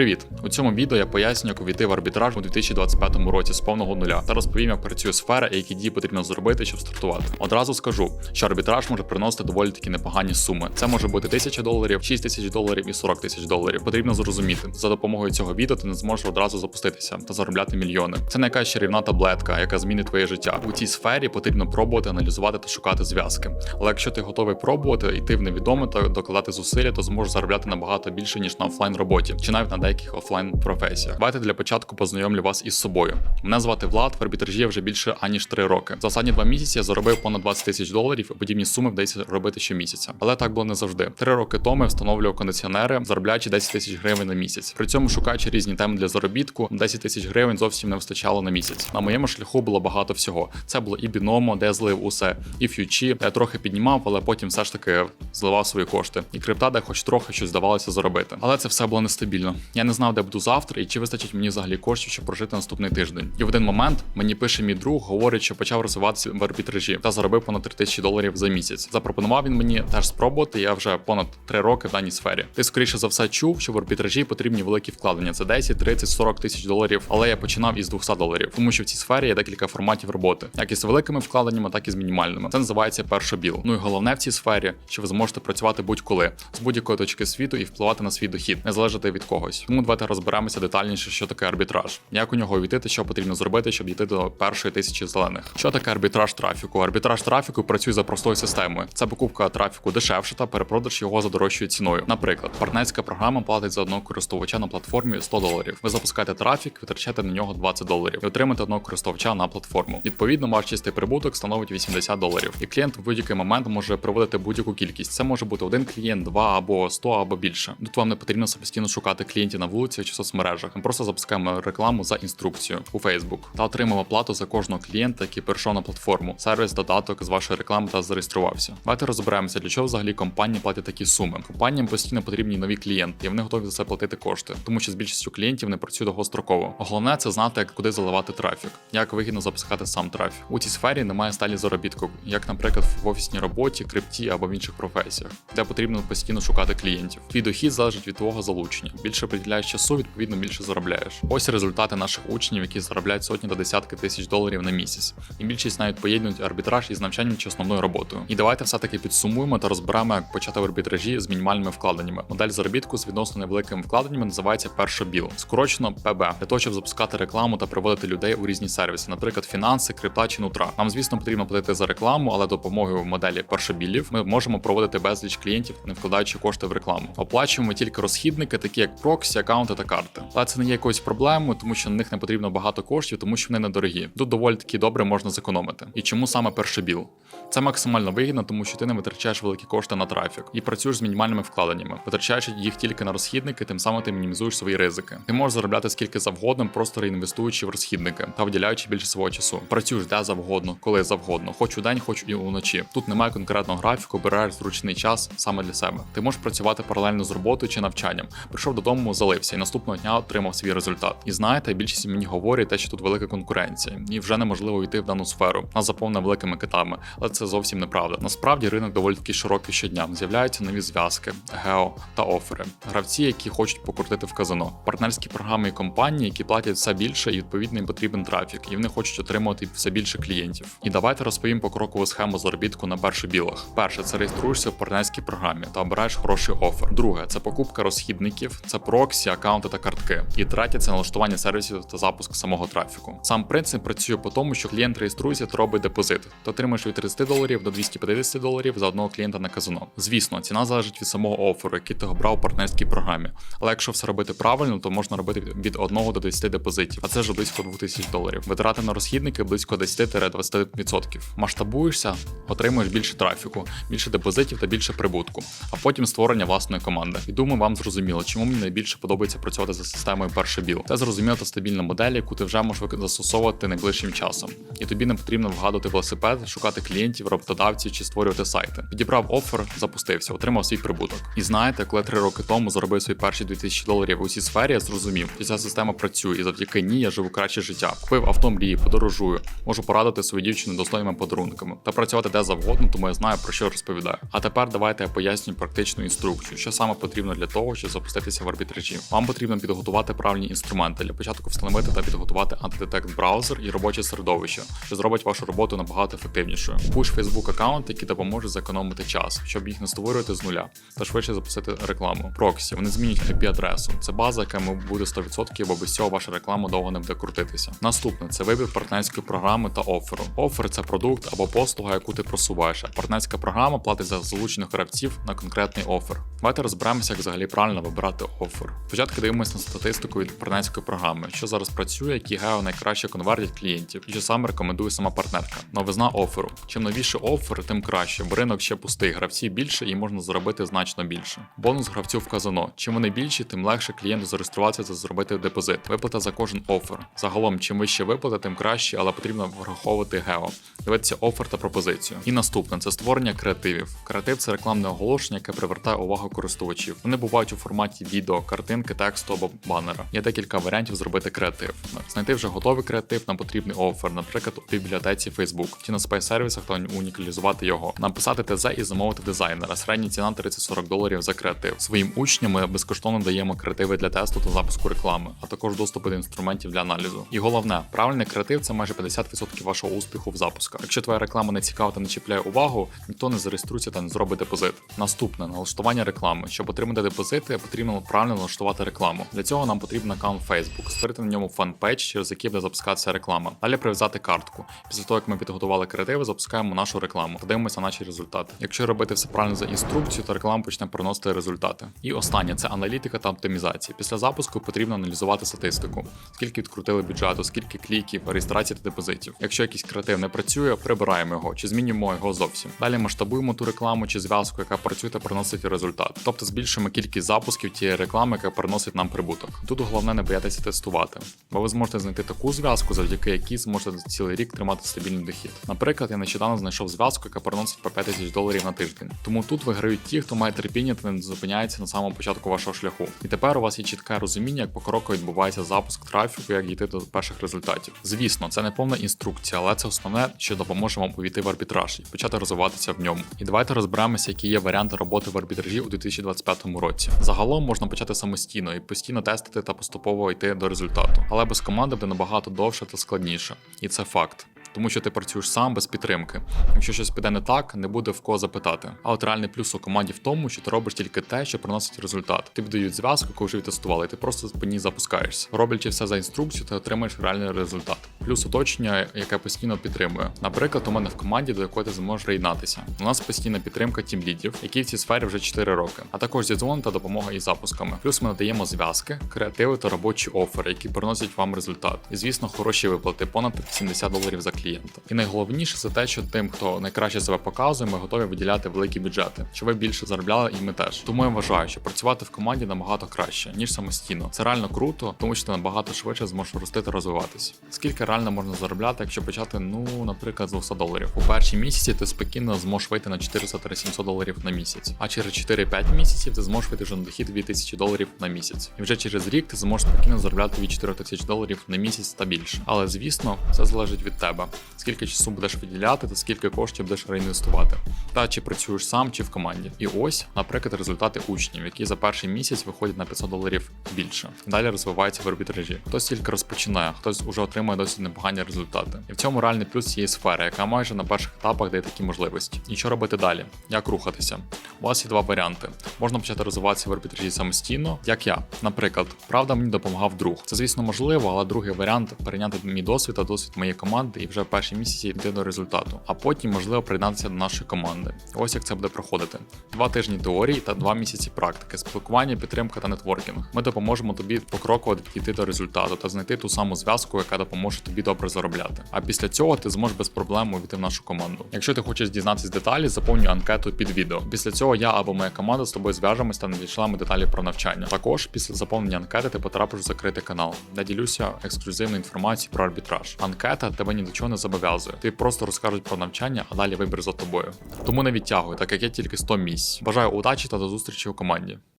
Привіт! У цьому відео я поясню, як увійти в арбітраж у 2025 році з повного нуля та розповім, як працює сфера і які дії потрібно зробити, щоб стартувати. Одразу скажу, що арбітраж може приносити доволі такі непогані суми. Це може бути 1000 доларів, 6 тисяч доларів і 40 тисяч доларів. Потрібно зрозуміти, за допомогою цього відео ти не зможеш одразу запуститися та заробляти мільйони. Це не якась чарівна таблетка, яка змінить твоє життя. У цій сфері потрібно пробувати, аналізувати та шукати зв'язки. Але якщо ти готовий пробувати, йти в невідоме та докладати зусилля, то зможеш заробляти набагато більше ніж на офлайн роботі, чи навіть на деяких офлайн професіях. Давайте для початку познайомлю вас із собою. Мене звати Влад, в арбітражі я вже більше аніж 3 роки. За останні два місяці я заробив понад 20 тисяч доларів, і подібні суми вдається робити щомісяця. Але так було не завжди. Три роки тому я встановлював кондиціонери, заробляючи 10 тисяч гривень на місяць. При цьому шукаючи різні теми для заробітку, 10 тисяч гривень зовсім не вистачало на місяць. На моєму шляху було багато всього. Це було і біномо, де я злив усе, і ф'ючі, де я трохи піднімав, але потім все ж таки зливав свої кошти. І крипта, де хоч трохи щось здавалося заробити. Але це все було нестабільно. Я не знав, де буду завтра і чи вистачить мені взагалі коштів, щоб прожити наступний тиждень. І в один момент мені пише мій друг, говорить, що почав розвиватися в арбітражі та заробив понад 3 тисячі доларів за місяць. Запропонував він мені теж спробувати. Я вже понад 3 роки в даній сфері. Ти скоріше за все чув, що в арбітражі потрібні великі вкладення. Це 10, 30, 40 тисяч доларів. Але я починав із 200 доларів, тому що в цій сфері є декілька форматів роботи, як із великими вкладеннями, так і з мінімальними. Це називається першобіл. Ну і головне в цій сфері, що ви зможете працювати будь-коли з будь-якої точки світу і впливати на свій дохід, не залежати від когось. Тому давайте розберемося детальніше, що таке арбітраж, як у нього увійти, та що потрібно зробити, щоб дійти до першої тисячі зелених. Що таке арбітраж трафіку? Арбітраж трафіку працює за простою системою. Це покупка трафіку дешевше та перепродаж його за дорожчою ціною. Наприклад, партнерська програма платить за одного користувача на платформі 100 доларів. Ви запускаєте трафік, витрачаєте на нього 20 доларів і отримаєте одного користувача на платформу. Відповідно, ваш чистий прибуток становить 80 доларів. І клієнт в будь-який момент може проводити будь-яку кількість. Це може бути один клієнт, два або 100 або більше. Тут вам не потрібно самостійно шукати клієнтів на вулиці чи соцмережах. Ми просто запускаємо рекламу за інструкцією у Facebook та отримуємо плату за кожного клієнта, який перейшов на платформу. Сервіс додаток з вашої реклами та зареєструвався. Давайте розберемося, для чого взагалі компанії платять такі суми. Компаніям постійно потрібні нові клієнти, і вони готові за це платити кошти, тому що з більшістю клієнтів не працює довгостроково. Головне це знати, як куди заливати трафік, як вигідно запускати сам трафік. У цій сфері немає сталі заробітку, як, наприклад, в офісній роботі, крипті або в інших професіях, де потрібно постійно шукати клієнтів. Твій дохід залежить від твого залучення. Більше приділяєш часу, відповідно більше заробляєш. Ось результати наших учнів, які заробляють сотні та десятки тисяч доларів на місяць. І більшість навіть поєднують арбітраж із навчанням чи основною роботою. І давайте все-таки підсумуємо та розберемо, як почати в арбітражі з мінімальними вкладеннями. Модель заробітку з відносно невеликими вкладеннями називається першобіл, скорочено ПБ, для того, щоб запускати рекламу та приводити людей у різні сервіси, наприклад, фінанси, крипта чи нутра. Нам, звісно, потрібно платити за рекламу, але допомогою моделі першобілів ми можемо проводити безліч клієнтів, не вкладаючи кошти в рекламу. Оплачуємо тільки розхідники, такі як проксі, аккаунти та карти. Але це не є якоюсь проблемою, тому що на них не потрібно багато коштів, тому що вони недорогі. Тут доволі таки добре можна зекономити. І чому саме перший біл? Це максимально вигідно, тому що ти не витрачаєш великі кошти на трафік і працюєш з мінімальними вкладеннями, витрачаючи їх тільки на розхідники, тим самим ти мінімізуєш свої ризики. Ти можеш заробляти скільки завгодно, просто реінвестуючи в розхідники та виділяючи більше свого часу. Працюєш де завгодно, коли завгодно, хоч у день, хоч і уночі. Тут немає конкретного графіку, обираєш зручний час саме для себе. Ти можеш працювати паралельно з роботою чи навчанням. Прийшов додому, залився і наступного дня отримав свій результат. І знаєте, більшість мені говорить те, що тут велика конкуренція, і вже неможливо йти в дану сферу. Нас заповнена великими китами, але це зовсім неправда. Насправді ринок доволі таки широкий щодня. З'являються нові зв'язки, гео та офери. Гравці, які хочуть покрутити в казино, партнерські програми і компанії, які платять все більше, і відповідно їм потрібен трафік, і вони хочуть отримувати все більше клієнтів. І давайте розповім покрокову схему заробітку на першобілах. Перше, це реєструєшся в партнерській програмі та обираєш хороший офер. Друге, це покупка розхідників, це проксі, аккаунти та картки. І третє це налаштування сервісів та запуск самого трафіку. Сам принцип працює по тому, що клієнт реєструється та робить депозит. Ти отримаєш від 30 доларів до 250 доларів за одного клієнта на казино. Звісно, ціна залежить від самого оферу, який ти обрав у партнерській програмі. Але якщо все робити правильно, то можна робити від 1 до 10 депозитів, а це вже близько 2000 доларів. Витрати на розхідники близько 10-20%. Масштабуєшся, отримуєш більше трафіку, більше депозитів та більше прибутку, а потім створення власної команди. І думаю, вам зрозуміло, чому мені найбільше подобається працювати за системою перший біл. Це зрозуміла та стабільна модель, яку ти вже можеш застосовувати найближчим часом. І тобі не потрібно вгадувати велосипед, шукати клієнтів, роботодавців чи створювати сайти. Підібрав офер, запустився, отримав свій прибуток. І знаєте, коли три роки тому заробив свої перші 2000 доларів у цій сфері, я зрозумів, що ця система працює, і завдяки ній я живу краще життя. Купив авто мрії, подорожую, можу порадити свою дівчину достойними подарунками та працювати де завгодно, тому я знаю про що розповідаю. А тепер давайте я поясню практичну інструкцію, що саме потрібно для того, щоб запуститися в арбітражі арбітражі. Вам потрібно підготувати правильні інструменти для початку встановити та підготувати антидетект браузер і робоче середовище, що зробить вашу роботу набагато ефективнішою. Push Facebook аккаунт, які допоможуть зекономити час, щоб їх не створювати з нуля та швидше запустити рекламу. Проксі вони змінюють IP-адресу. Це база, яка буде 100%, бо без цього ваша реклама довго не буде крутитися. Наступне це вибір партнерської програми та оферу. Офер це продукт або послуга, яку ти просуваєш. Партнерська програма платить за залучених гравців на конкретний офер. Давайте розберемося, як взагалі правильно вибирати офер. Спочатку дивимося на статистику від партнерської програми, що зараз працює, які гео найкраще конвертять клієнтів, і що саме рекомендує сама партнерка. Новизна оферу. Чим новіше офер, тим краще, бо ринок ще пустий, гравців більше і можна заробити значно більше. Бонус гравців в казино. Чим вони більші, тим легше клієнту зареєструватися та зробити депозит. Виплата за кожен офер. Загалом, чим вище виплата, тим краще, але потрібно враховувати гео. Дивитися офер та пропозицію. І наступне це створення креативів. Креатив це рекламне оголошення, яке привертає увагу користувачів. Вони бувають у форматі відео, картинки, тексту або банера. Є декілька варіантів зробити креатив. Знайти вже готовий креатив на потрібний офер, наприклад, у бібліотеці Facebook чи на спай-сервісах та унікалізувати його, написати ТЗ і замовити дизайнера. Середня ціна 30-40 доларів за креатив. Своїм учням ми безкоштовно даємо креативи для тесту та запуску реклами, а також доступи до інструментів для аналізу. І головне, правильний креатив це майже 50% вашого успіху в запусках. Якщо твоя реклама не цікава та не чіпляє увагу, ніхто не зареєструється та не зробить депозит. Наступне налаштування реклами. Щоб отримати депозити, потрібно правильно налаштувати рекламу. Для цього нам потрібен аккаунт Facebook, створити на ньому фан-пейдж, через який буде запускатися реклама. Далі прив'язати картку. Після того, як ми підготували креативи, запускаємо нашу рекламу та дивимося наші результати. Якщо робити все правильно за інструкцією, то реклама почне приносити результати. І останнє це аналітика та оптимізація. Після запуску потрібно аналізувати статистику, скільки відкрутили бюджету, скільки кліків, реєстрацій та депозитів. Якщо якийсь креатив не працює, прибираємо його чи змінюємо його зовсім. Далі масштабуємо ту рекламу чи зв'язку, яка працює та приносить результат. Тобто збільшуємо кількість запусків тієї реклами, яка приносить нам прибуток. Тут головне не боятися тестувати, бо ви зможете знайти таку зв'язку, завдяки якій зможете цілий рік тримати стабільний дохід. Наприклад, я нещодавно знайшов зв'язку, яка приносить по 5 тисяч доларів на тиждень. Тому тут виграють ті, хто має терпіння та не зупиняється на самому початку вашого шляху. І тепер у вас є чітке розуміння, як покроково відбувається запуск трафіку, як дійти до перших результатів. Звісно, це не повна інструкція, але це основне, що допоможе вам увійти в арбітраж і почати розвиватися в ньому. І давайте розберемося, які є варіанти роботи в арбітражі у 2025 році. Загалом можна почати самостійно і постійно тестити та поступово йти до результату. Але без команди буде набагато довше та складніше. І це факт. Тому що ти працюєш сам без підтримки. Якщо щось піде не так, не буде в кого запитати. А от реальний плюс у команді в тому, що ти робиш тільки те, що приносить результат. Тобі дають зв'язку, яку вже відтестували, і ти просто по ній запускаєшся. Роблячи все за інструкцію, ти отримаєш реальний результат. Плюс оточення, яке постійно підтримує. Наприклад, у мене в команді, до якої ти зможеш приєднатися. У нас постійна підтримка тімлідів, які в цій сфері вже 4 роки, а також зідзвон та допомога із запусками. Плюс ми надаємо зв'язки, креативи та робочі офери, які приносять вам результат. І звісно, хороші виплати понад 70 доларів за клієнта. І найголовніше це те, що тим, хто найкраще себе показує, ми готові виділяти великі бюджети, щоб ви більше заробляли, і ми теж. Тому я вважаю, що працювати в команді набагато краще ніж самостійно. Це реально круто, тому що ти набагато швидше зможеш рости та розвиватись. Скільки реально можна заробляти, якщо почати, ну наприклад, з 200 доларів. У перші місяці ти спокійно зможеш вийти на 400-700 доларів на місяць, а через 4-5 місяців ти зможеш вийти вже на дохід 2000 доларів на місяць. І вже через рік ти зможеш спокійно заробляти від 4000 доларів на місяць та більше. Але звісно, це залежить від тебе. Скільки часу будеш виділяти та скільки коштів будеш реінвестувати, та чи працюєш сам, чи в команді. І ось, наприклад, результати учнів, які за перший місяць виходять на 500 доларів більше. Далі розвиваються в арбітражі. Хтось тільки розпочинає, хтось уже отримує досить непогані результати. І в цьому реальний плюс цієї сфери, яка майже на перших етапах дає такі можливості. І що робити далі? Як рухатися? У вас є два варіанти. Можна почати розвиватися в арбітражі самостійно, як я. Наприклад, правда, мені допомагав друг. Це, звісно, можливо, але другий варіант перейняти мій досвід та досвід моєї команди і вже в перші місяці йти до результату. А потім можливо приєднатися до нашої команди. Ось як це буде проходити: два тижні теорії та два місяці практики, спілкування, підтримка та нетворкінг. Ми допоможемо тобі покроково дійти до результату та знайти ту саму зв'язку, яка допоможе тобі добре заробляти. А після цього ти зможеш без проблем увійти в нашу команду. Якщо ти хочеш дізнатися деталі, заповнюй анкету під відео. Після цього я або моя команда з тобою зв'яжемось та надішлемо деталі про навчання. Також після заповнення анкети ти потрапиш в закритий канал, де ділюся ексклюзивною інформацією про арбітраж. Анкета тебе ні до чого не зобов'язує. Ти просто розкажуть про навчання, а далі вибір за тобою. Тому не відтягуй, так як я тільки 100 місць. Бажаю удачі та до зустрічі у команді.